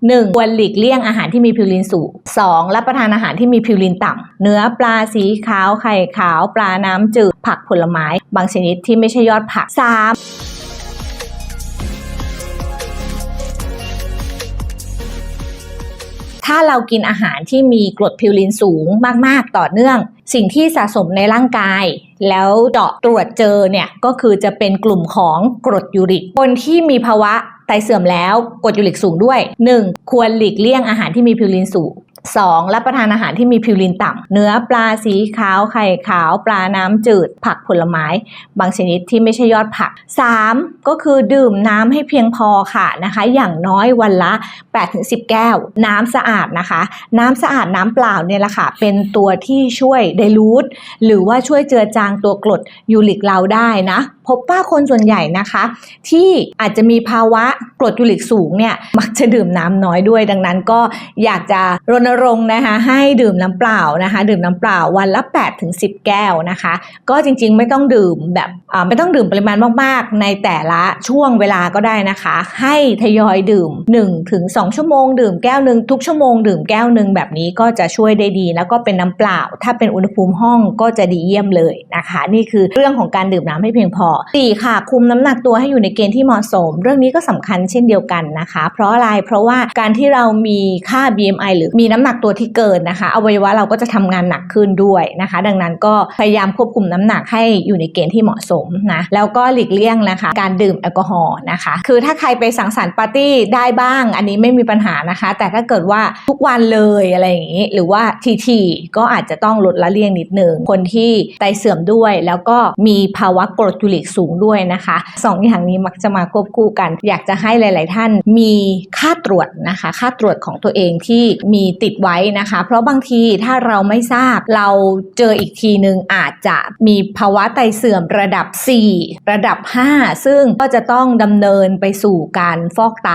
1. ควรหลีกเลี่ยงอาหารที่มีพิวรินสูง 2. รับประทานอาหารที่มีพิวรินต่ำเนื้อปลาสีขาวไข่ขาว ปลาน้ำจืด ผักผลไม้ บางชนิดที่ไม่ใช่ยอดผัก 3. ถ้าเรากินอาหารที่มีกรดพิวรินสูงมาก ๆ ต่อเนื่อง สิ่งที่สะสมในร่างกาย แล้วเจาะตรวจเจอเนี่ย ก็คือจะเป็นกลุ่มของกรดยูริก คนที่มีภาวะ ไตเสื่อมแล้วกรดยูริกสูงด้วย 1. ควรหลีกเลี่ยงอาหารที่มีพิวรินสูง 2. รับประทานอาหารที่มีพิวรินต่ำเนื้อปลาสีขาวไข่ขาว ปลาน้ำจืด ผักผลไม้ บางชนิดที่ไม่ใช่ยอดผัก 3. ก็คือดื่มน้ำให้เพียงพอค่ะนะคะ อย่างน้อยวันละ 8-10 แก้ว น้ำสะอาดนะคะ น้ำสะอาดน้ำเปล่าเนี่ยแหละค่ะ เป็นตัวที่ช่วยไดรูทหรือว่าช่วยเจือจางตัวกรดยูริกเราได้นะพบว่าคนส่วนใหญ่นะคะ ที่อาจจะมีภาวะกรดยูริกสูงเนี่ยมักจะดื่มน้ำน้อยด้วย ดังนั้นก็อยากจะรณรงค์นะคะให้ดื่มน้ำเปล่านะคะ ดื่มน้ำเปล่าวันละ8-10 แก้วนะคะ ก็จริงๆไม่ต้องดื่มแบบไม่ต้องดื่มปริมาณมากๆ ในแต่ละช่วงเวลาก็ได้นะคะ ให้ทยอยดื่ม1-2ชั่วโมง ดื่มแก้วหนึ่งทุกชั่วโมงดื่มแก้วหนึ่งแบบนี้ก็จะช่วยได้ดี แล้วก็เป็นน้ำเปล่า ถ้าเป็นอุณหภูมิห้องก็จะดีเยี่ยมเลยนะคะ นี่คือเรื่องของการดื่มน้ำให้เพียงพอ 4. ค่ะ คุมน้ำหนักตัวให้อยู่ในเกณฑ์ที่เหมาะสม เรื่องนี้ก็สำคัญเช่นเดียวกันนะคะ เพราะอะไรเพราะว่าการที่เรามีค่า BMI หรือมีน้ำหนักตัวที่เกินนะคะอวัยวะเราก็จะทำงานหนักขึ้นด้วยนะคะ ดังนั้นก็พยายามควบคุมน้ำหนักให้อยู่ในเกณฑ์ที่เหมาะสมนะแล้วก็หลีกเลี่ยงนะคะ การดื่มแอลกอฮอล์นะคะ คือถ้าใครไปสังสรรค์ปาร์ตี้ได้บ้าง อันนี้ไม่มีปัญหานะคะ แต่ถ้าเกิดว่าทุกวันเลยอะไรอย่างนี้ หรือว่าทีๆก็อาจจะต้องลดละเลี่ยงนิดนึงคนที่ไตเสื่อมด้วย แล้วก็มีภาวะกรดยูริกสูงด้วยนะคะสองอย่างนี้มักจะมาควบคู่กัน อยากจะให้หลาย ๆ ท่านมีค่าตรวจนะคะ ค่าตรวจของตัวเองที่มีติดไว้นะคะ เพราะบางทีถ้าเราไม่ทราบเราเจออีกทีหนึ่งอาจจะมีภาวะไตเสื่อมระดับ 4 ระดับ 5 ซึ่งก็จะต้องดำเนินไปสู่การฟอกไต